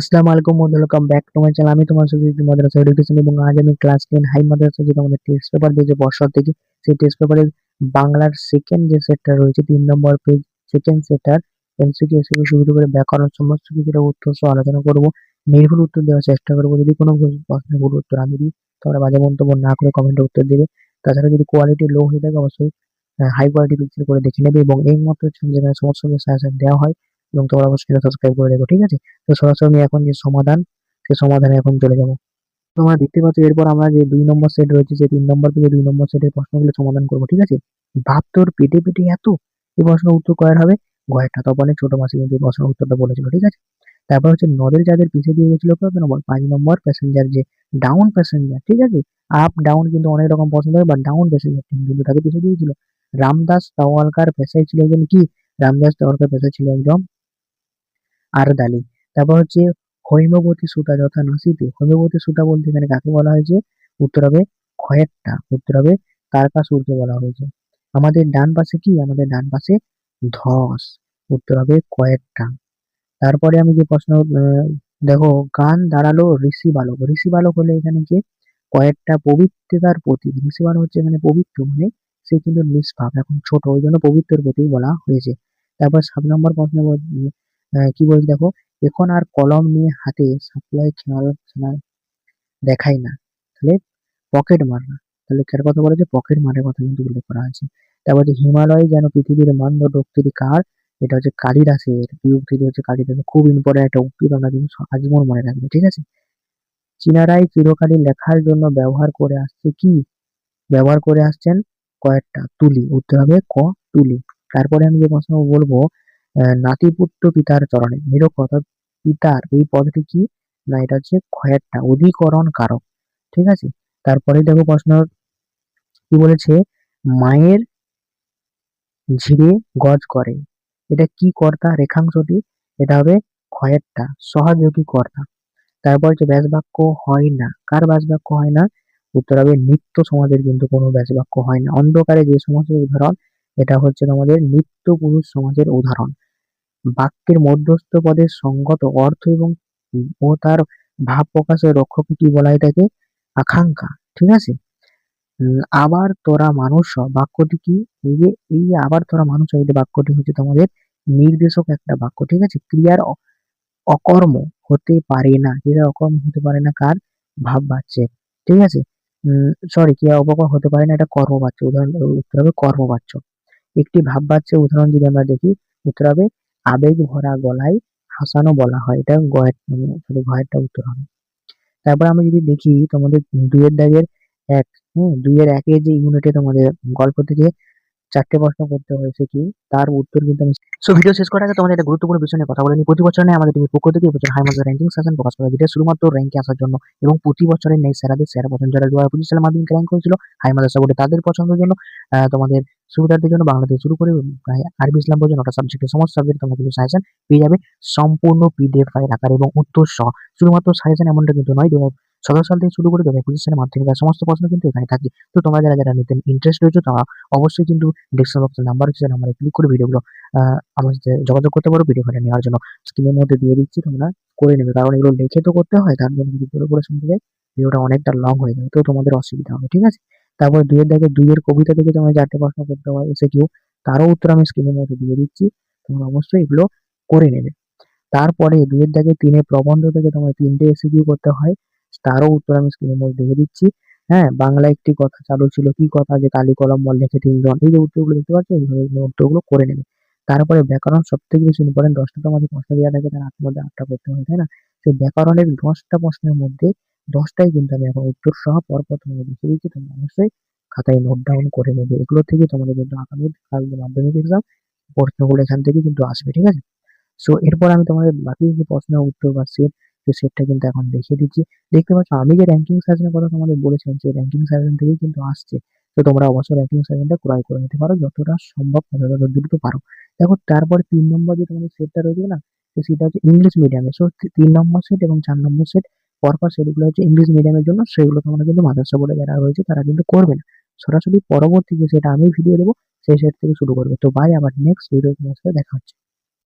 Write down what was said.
আসসালামু আলাইকুম welcome back to my channel আমি তোমার সাথে মাদ্রাসা এডুকেশন এবং আজ আমি ক্লাস টেন হাই মাদ্রাসা যেটা আমাদের টেস্ট পেপার দিয়েছে বর্ষর থেকে সেই টেস্ট পেপারের বাংলার সেকেন্ড যে সেটটা রয়েছে, তিন নম্বর পেজ সেকেন্ড সেটার এমসিকিউ এসিকিউ শুরু করে ব্যাকরণ সমস্ত কিছুটা উত্তর সহ আলোচনা করব। নির্ভুল উত্তর দেওয়ার চেষ্টা করব। যদি কোনো প্রশ্নের ভুল উত্তর আমি দিই, তোমরা বাজে মন্তব্য না করে কমেন্টে উত্তর দেবে। তাছাড়া যদি কোয়ালিটি লো হয়ে থাকে, অবশ্যই হাই কোয়ালিটি পিকচার করে দেখে নেবে এবং এই মাত্র যেখানে সমস্ত সাজেশন দেওয়া হয় এবং তোমরা অবশ্যই সাবস্ক্রাইব করে দেবো ঠিক আছে? তো সরাসরি আমি এখন যে সমাধান সে সমাধানে এখন চলে যাব। তোমরা দেখতে পাচ্ছ, এরপর আমরা যে দুই নম্বর সেট রয়েছে, সেই তিন নম্বর থেকে দুই নম্বর সেটের প্রশ্নগুলো সমাধান করব, ঠিক আছে? ভাব তোর পেটে পেটে এত? এই প্রশ্নের উত্তর করার হবে? গয়েরটা তপনের ছোট মাসি, কিন্তু এই প্রশ্নের উত্তরটা বলেছিল, ঠিক আছে? তারপর হচ্ছে নদের যাদের পিছিয়ে দিয়ে গেছিল, কত নম্বর? পাঁচ নম্বর প্যাসেঞ্জার যে ডাউন প্যাসেঞ্জার ঠিক আছে? আপ ডাউন কিন্তু অনেক রকম পছন্দ হয় বা ডাউন প্যাসেঞ্জার কিন্তু তাকে পিছিয়ে দিয়েছিল রামদাস তাওয়ালকার পেশায় ছিল একজন কি? রামদাস তাওয়ালকার পেশায় ছিল একজন আরদালি তারপর হচ্ছে হৈমবতী সুতা যথা নাসিতে। হৈমবতী সুতা বলতে এখানে কাকে বলা হয়েছে? উত্তর হবে খয়েরটা। উত্তর হবে তারকাসুরকে বলা হয়েছে। আমাদের ডান পাশে কি? আমাদের ডান পাশে ধস। উত্তর হবে কয়েকটা তারপরে আমি যে প্রশ্ন দেখো, গান দাঁড়াল ঋষি বালক। ঋষি বালক হলে এখানে কি? কয়েকটা পবিত্রতার প্রতীক। ঋষি বালক হচ্ছে এখানে পবিত্র মানে সে কিন্তু নিষ্পাপ। এখন ছোট, ওই জন্য পবিত্রের প্রতীক বলা হয়েছে। তারপর সাত নম্বর প্রশ্ন কি বলছি দেখো, এখন আর কলম নিয়ে হাতে সাপ্লাই খেয়াল খেলা দেখাই না। তাহলে পকেট মার না তাহলে কার কথা বলেছে পকেট মারের কথা কিন্তু উল্লেখ করা আছে তারপর যে হিমালয় যেন পৃথিবীর মান্য উক্তিটি কার? এটা হচ্ছে এই উক্তিটি হচ্ছে কালিদাসের খুব ইম্পর্টেন্ট একটা উক্তি তোমরা কিন্তু আজীবন মনে রাখবে, ঠিক আছে? চীনারাই চিরকালই লেখার জন্য ব্যবহার করে আসছে কি? ব্যবহার করে আসছেন কয়েকটা, তুলি। উত্তর হবে ক? তুলি। তারপরে আমি যে প্রশ্ন বলব নাতিপুত্র পিতার চরণে। নিরক্ষ অর্থাৎ পিতার এই পদটি কি? না, এটা হচ্ছে ক্ষয়েরটা অধিকরণ কারক ঠিক আছে? তারপরে দেখো প্রশ্ন কি বলেছে? মায়ের ঝিরে গজ করে। এটা কি কর্তা? রেখাংশটি। এটা হবে ক্ষয়েরটা, সহযোগী কর্তা। তারপর হচ্ছে ব্যাস বাক্য হয় না। কার ব্যাস বাক্য হয় না? উত্তর হবে নিত্য সমাজের, কিন্তু কোনো ব্যাস বাক্য হয় না। অন্ধকারে যে সমাজের উদাহরণ, এটা হচ্ছে তোমাদের নিত্য পুরুষ সমাজের উদাহরণ। বাক্যের মধ্যস্থ পদের সঙ্গত অর্থ এবং ও তার ভাব প্রকাশের রক্ষকে কি বলা হয় তাকে আকাঙ্ক্ষা, ঠিক আছে? আবার তোরা মানুষ বাক্যটি কি? এই যে, এই আবার তোরা মানুষ এই বাক্যটি হচ্ছে তোমাদের নির্দেশক একটা বাক্য, ঠিক আছে? ক্রিয়ার অকর্ম হতে পারে না। ক্রিয়ার অকর্ম হতে পারে না কার? ভাব বাচ্চে ঠিক আছে? সরি ক্রিয়া অপকর হতে পারে না, এটা কর্ম কর্মবাচ্য। উদাহরণ, উত্তর হবে কর্ম কর্মবাচ্য। একটি ভাব বাচ্চে উদাহরণ যদি আমরা দেখি, উত্তর হবে আবেগ ভরা গলায় হাসানো বলা হয়। এটা গয়ের সরি গয়েরটা উত্তর হবে। তারপর আমি যদি দেখি তোমাদের দুইয়ের দাগের এক, হম, দুইয়ের একের যে ইউনিটে তোমাদের গল্প থেকে চারটে প্রশ্ন করতে হয়েছে কি? তার উত্তর কিন্তু আমি সো ভিডিও শেষ করার আগে তোমাদের একটা গুরুত্বপূর্ণ বিষয় নিয়ে কথা বলে নিই। প্রতি বছর আমাদের টিভির পক্ষ থেকে এবছর হাই মার্কেট র্যাঙ্কিং সেশন প্রকাশ করা যেটা শুধুমাত্র র্যাঙ্কে আসার জন্য এবং প্রতি বছরের নেই সেরাদের সেরা পছন্দ যারা দু হাজার পঁচিশ সালের মাধ্যমিক র্যাঙ্ক করেছিল হাই মাদ্রাসা বোর্ডে তাদের পছন্দের জন্য তোমাদের সুবিধার্থের জন্য বাংলাদেশ শুরু করে প্রায় আরবি, ইসলাম পর্যন্ত নটা সাবজেক্টের সমস্ত সাবজেক্ট তোমরা কিন্তু সাজেশন পেয়ে যাবে। সম্পূর্ণ পিডিএফ ফাইল আকার এবং উত্তর সহ। শুধুমাত্র সাজেশন এমনটা কিন্তু নয় দু সতেরো সাল থেকে শুরু করে দু হাজার পঁচিশ সালের মাধ্যমিক সমস্ত প্রশ্ন কিন্তু এখানে থাকে। তো তোমরা যারা যারা নিতে ইন্টারেস্ট রয়েছে তারা অবশ্যই কিন্তু ডিসক্রিপশন বক্সের নাম্বার হচ্ছে নাম্বারে ক্লিক করে ভিডিওগুলো আমার সাথে যোগাযোগ করতে পারো ভিডিও ফাইলটা নেওয়ার জন্য। স্ক্রিনের মধ্যে দিয়ে দিচ্ছি, তোমরা করে নেবে। কারণ এগুলো লিখে তো করতে হয়, তার জন্য পুরো করে শুনতে যাই ভিডিওটা অনেকটা লং হয়ে যাবে। তো তোমাদের অসুবিধা হবে, ঠিক আছে? তারপর দুইয়ের দাগে দুইয়ের কবিতা থেকে তোমরা চারটে প্রশ্ন করতে হয় এসে কেউ তারও উত্তর আমি স্ক্রিনের মধ্যে দিয়ে দিচ্ছি, তোমরা অবশ্যই এগুলো করে নেবে। তারপরে দুইয়ের দাগে তিনের প্রবন্ধ থেকে তোমার তিনটে এসে কিউ করতে হয়। তারও উত্তর আমি স্ক্রিনের মধ্যে দিয়ে দিচ্ছি। হ্যাঁ বাংলা একটি কথা চালু ছিল, কি কথা? যে কালি কলম বল লিখে তিনজন এই যে উত্তরগুলো দেখতে পাচ্ছ এইভাবে উত্তরগুলো করে নেবে। তারপরে ব্যাকরণ সব থেকে বেশি ইম্পর্টেন্ট দশটা তোমাদের প্রশ্ন দেওয়া থাকে, তার আটটার মধ্যে আটটা করতে হয় তাই না? সেই ব্যাকরণের দশটা প্রশ্নের মধ্যে দশটাই কিন্তু আমি এখন উত্তর সহ পরপর তোমাকে লিখে দিচ্ছি। তোমরা অবশ্যই খাতায় নোট ডাউন করে নেবে। এগুলো থেকে তোমাদের কিন্তু আগামী কাল মাধ্যমিক এক্সাম প্রশ্নগুলো এখান থেকে কিন্তু আসবে, ঠিক আছে? সো এরপর আমি তোমাদের বাকি যে প্রশ্নের উত্তর বা সেট সেই সেটটা কিন্তু এখন দেখিয়ে দিচ্ছি। দেখতে পাচ্ছ, আমি যে র্যাঙ্কিং সাজেশনের কথা তোমাদের বলেছিলাম, সেই র্যাঙ্কিং সাজেশন থেকেই কিন্তু আসছে। তো তোমরা অবশ্যই র্যাঙ্কিং সাজেশনটা ক্রয় করে নিতে পারো, যতটা সম্ভব যতটা দ্রুত পারো। দেখো, তারপর তিন নম্বর যে তোমাদের সেটটা রয়েছে না, তো সেটা হচ্ছে ইংলিশ মিডিয়ামে সো তিন নম্বর সেট এবং চার নম্বর সেট পরপর সেটগুলো হচ্ছে ইংলিশ মিডিয়ামের জন্য, সেগুলো তোমরা কিন্তু মাদ্রাসা বলে যারা রয়েছে, তারা কিন্তু করবে না। সরাসরি পরবর্তী যে সেটা আমি ভিডিও দেবো, সেই সেট থেকে শুরু করবে। তো বাই আবার নেক্সট ভিডিও তোমার সাথে দেখা হচ্ছে।